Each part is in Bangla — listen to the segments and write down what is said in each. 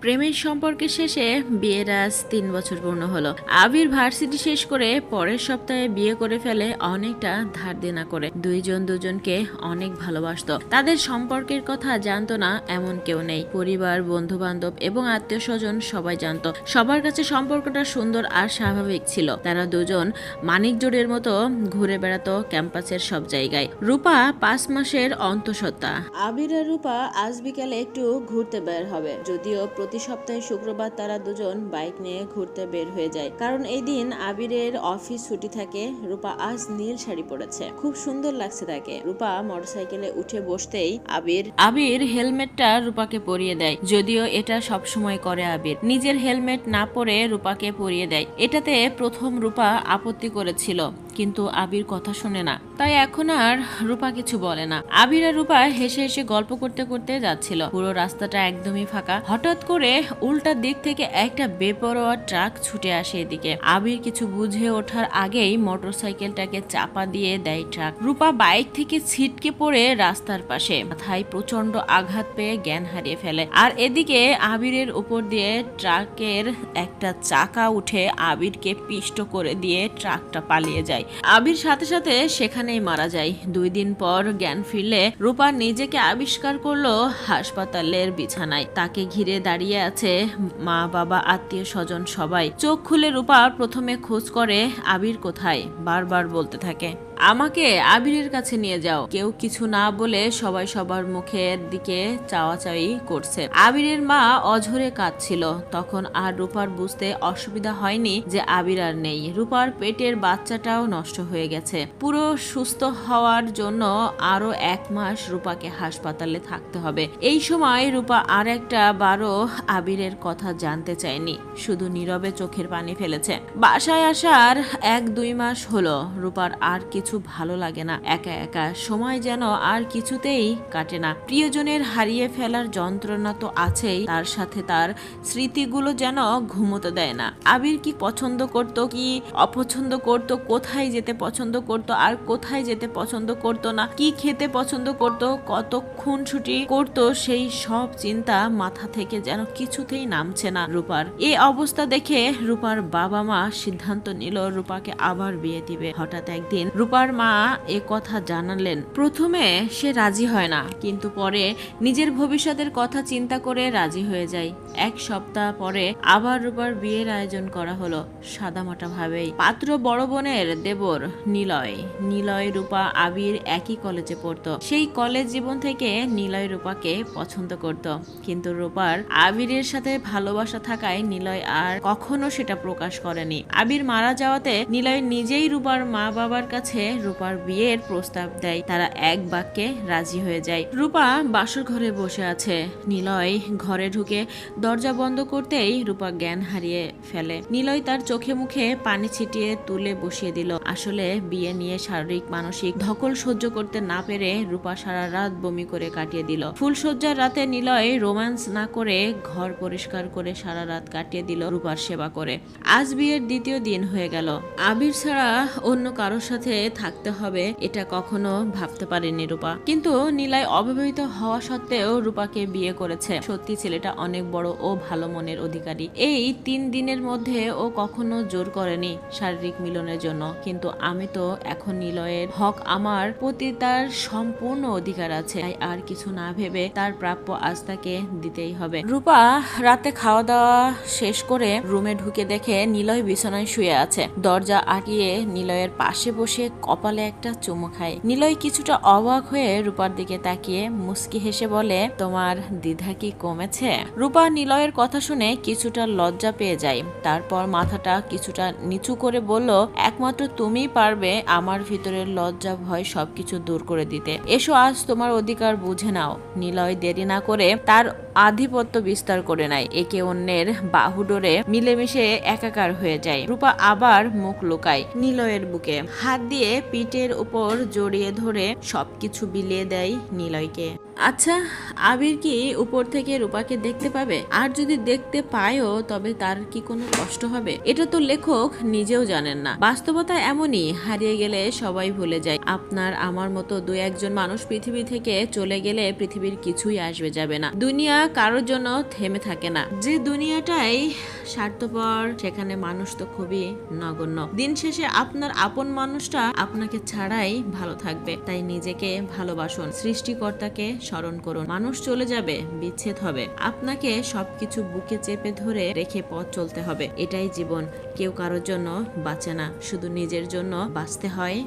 প্রেমের সম্পর্কে শেষে বিয়ের আজ তিন বছর পূর্ণ হলো। আবির ভার্সিটি শেষ করে পরের সপ্তাহে বিয়ে করে ফেলে অনেকটা ধার দেনা করে। দুইজন দুজনকে অনেক ভালোবাসতো। তাদের সম্পর্কের কথা জানতো না এমন কেউ নেই। পরিবার বন্ধু বান্ধব এবং আত্মীয় স্বজন সবাই জানতো। সবার কাছে সম্পর্কটা সুন্দর আর স্বাভাবিক ছিল। তারা দুজন মানিক জোড়ের মতো ঘুরে বেড়াতো ক্যাম্পাসের সব জায়গায়। রূপা পাঁচ মাসের অন্তঃসত্ত্বা। আবির আর রূপা আজ বিকালে একটু ঘুরতে বের হবে। যদিও প্রতি সপ্তাহে শুক্রবার তারা দুজন বাইক নিয়ে ঘুরতে বের হয়ে যায়। কারণ এই দিন আবিরের অফিস ছুটি থাকে, রূপা আজ নীল শাড়ি পরেছে। খুব সুন্দর লাগছে তাকে। রূপা মোটরসাইকেলে উঠে বসতেই আবির আবির হেলমেটটা রূপাকে পরিয়ে দেয়। যদিও এটা সব সময় করে আবির। নিজের হেলমেট না পরে রূপাকে পরিয়ে দেয়। এটাতে প্রথম রূপা আপত্তি করেছিল। কিন্তু আবির কথা শুনে না। তাই এখন আর রূপা কিছু বলে না। আবির আর রূপা হেসে হেসে গল্প করতে করতে যাচ্ছিল। পুরো রাস্তাটা একদমই ফাঁকা। হঠাৎ করে উল্টা দিক থেকে একটা বেপরোয়া ট্রাক ছুটে আসে এদিকে। আবির কিছু বুঝে ওঠার আগেই মোটরসাইকেলটাকে চাপা দিয়ে দেয় ট্রাক। রূপা বাইক থেকে ছিটকে পড়ে রাস্তার পাশে। মাথায় প্রচণ্ড আঘাত পেয়ে জ্ঞান হারিয়ে ফেলে। আর এদিকে আবিরের উপর দিয়ে ট্রাকের একটা চাকা উঠে আবিরকে পিষ্ট করে দিয়ে ট্রাকটা পালিয়ে যায়। আবির সাথে সাথে সেখানেই মারা যায়। দুই দিন পর জ্ঞান ফিরলে রূপা নিজেকে আবিষ্কার করল হাসপাতালের বিছানায়। তাকে ঘিরে দাঁড়িয়ে আছে মা, বাবা, আত্মীয় স্বজন সবাই। চোখ খুলে রূপা প্রথমে খোঁজ করে আবির কোথায়? বারবার বলতে থাকে। আমাকে আবিরের কাছে নিয়ে যাও। কেউ কিছু না বলে সবাই সবার মুখের দিকে চাওয়াচাওয়ি করছে। আবিরের মা অঝরে কাঁদছিল। তখন আর রূপার বুঝতে অসুবিধা হয়নি যে আবির আর নেই। রূপার পেটের বাচ্চাটাও নষ্ট হয়ে গেছে। পুরো সুস্থ হওয়ার জন্য আরও এক মাস রূপাকে হাসপাতালে থাকতে হবে। এই সময় রূপা আর একটা বারো আবিরের কথা জানতে চায়নি। শুধু নীরবে চোখের পানি ফেলেছে। বাসায় আসার এক দুই মাস হলো। রূপার আর কিছু ভালো লাগে না। একা একা। সময় যেন আর কিছুতেই কাটে না। প্রিয়জনের হারিয়ে ফেলার যন্ত্রণা তো আছেই। তার সাথে তার স্মৃতিগুলো যেন ঘুমোতে দেয় না। আবির কি পছন্দ করত, কি অপছন্দ করত, কোথায় যেতে পছন্দ করত, আর কোথায় যেতে পছন্দ করত না, কি খেতে পছন্দ করত কতক্ষণ ছুটি করত, সেই সব চিন্তা মাথা থেকে যেন কিছুতেই নামছে না রূপার। এই অবস্থা দেখে রূপার বাবা মা সিদ্ধান্ত নিল রূপাকে আবার বিয়ে দিবে। হঠাৎ একদিন রূপার মা এ কথা জানালেন। প্রথমে সে রাজি হয় না, কিন্তু পরে নিজের ভবিষ্যতের কথা চিন্তা করে রাজি হয়ে যায়। এক সপ্তাহ পরে আবার রূপার বিয়ের আয়োজন করা হলো সাদামাটা ভাবেই। পাত্র বড় বোনের দেবর নিলয়। নিলয়, রূপা, আবির একই কলেজে পড়তো। সেই কলেজ জীবন থেকে নিলয় রূপাকে পছন্দ করত। কিন্তু রূপার আবিরের সাথে ভালোবাসা থাকায় নিলয় আর কখনো সেটা প্রকাশ করেনি। আবির মারা যাওয়াতে নিলয় নিজেই রূপার মা বাবার কাছে রূপার বিয়ের প্রস্তাব দেয়। তারা এক বাক্যে রাজি হয়ে যায়। রূপা বাসর ঘরে বসে আছে। নিলয় ঘরে ঢুকে দরজা বন্ধ করতেই রূপা জ্ঞান হারিয়ে ফেলে। নিলয় তার চোখে মুখে পানি ছিটিয়ে তুলে বসিয়ে দিল। আসলে বিয়ে নিয়ে শারীরিক, মানসিক ধকল সহ্য করতে না পেরে রূপা সারা রাত বমি করে কাটিয়ে দিল। ফুলসজ্জার রাতে নিলয় রোম্যান্স না করে ঘর পরিষ্কার করে সারা রাত কাটিয়ে দিল রূপার সেবা করে। আজ বিয়ের দ্বিতীয় দিন হয়ে গেল। আবির ছাড়া অন্য কারোর সাথে থাকতে হবে, এটা কখনো ভাবতে পারেনি রূপা। কিন্তু নিলয় অবিবাহিত হওয়া সত্ত্বেও রূপাকে বিয়ে করেছে। সত্যি ছেলেটা অনেক বড় ও ভালো মনের অধিকারী। এই তিন দিনের মধ্যে ও কখনো জোর করেনি শারীরিক মিলনের জন্য। কিন্তু আমি তো এখন নিলয়ের হক আমার প্রতি তার সম্পূর্ণ অধিকার আছে। তাই আর কিছু না ভেবে তার প্রাপ্য আজ তাকে দিতেই হবে। রূপা রাতে খাওয়া দাওয়া শেষ করে রুমে ঢুকে দেখে নিলয় বিছানায় শুয়ে আছে। দরজা আটকিয়ে নিলয়ের পাশে বসে কপালে একটা চুমু খায়। নিলয় কিছুটা অবাক হয়ে রূপার দিকে তাকিয়ে মুস্কি হেসে বলে, তোমার দ্বিধা কি কমেছে? রূপা নিলয়ের কথা শুনে কিছুটা লজ্জা পেয়ে যায়। তারপর মাথাটা কিছুটা নিচু করে বলল, একমাত্র তুমিই পারবে আমার ভিতরের লজ্জা, ভয় সবকিছু দূর করে দিতে। এসো, আজ তোমার অধিকার বুঝে নাও। নিলয় দেরি না করে তার আধিপত্য বিস্তার করে নেয়। একে অন্যের বাহুডোরে মিলেমিশে একাকার হয়ে যায়। রূপা আবার মুখ লুকায় নিলয়ের বুকে। হাত দিয়ে পিঠের উপর জড়িয়ে ধরে সবকিছু বিলিয়ে দেয় নিলয়কে। আচ্ছা আবির কি উপর থেকে রূপাকে দেখতে পাবে? আর যদি দেখতে পায়ও, তবে তার কি কোনো কষ্ট হবে? এটা তো লেখক নিজেও জানেন না। বাস্তবতা এমনই, হারিয়ে গেলে সবাই ভুলে যায়। আপনার, আমার মতো দু একজন মানুষ পৃথিবী থেকে চলে গেলে পৃথিবীর কিছুই আসবে যাবে না। দুনিয়া কারোর জন্য থেমে থাকে না। যে দুনিয়াটাই স্বার্থপর, সেখানে মানুষ তো খুবই নগণ্য। দিন শেষে আপনার আপন মানুষটা আপনাকে ছাড়াই ভালো থাকবে। তাই নিজেকে ভালোবাসুন। সৃষ্টিকর্তাকে স্মরণ করুন। মানুষ চলে যাবে, বিচ্ছেদ হবে। আপনাকে সবকিছু বুকে চেপে ধরে রেখে পথ চলতে হবে। এটাই জীবন। কেউ কারোর জন্য বাঁচে না। শুধু নিজের জন্য বাঁচতে হয়,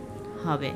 হবে।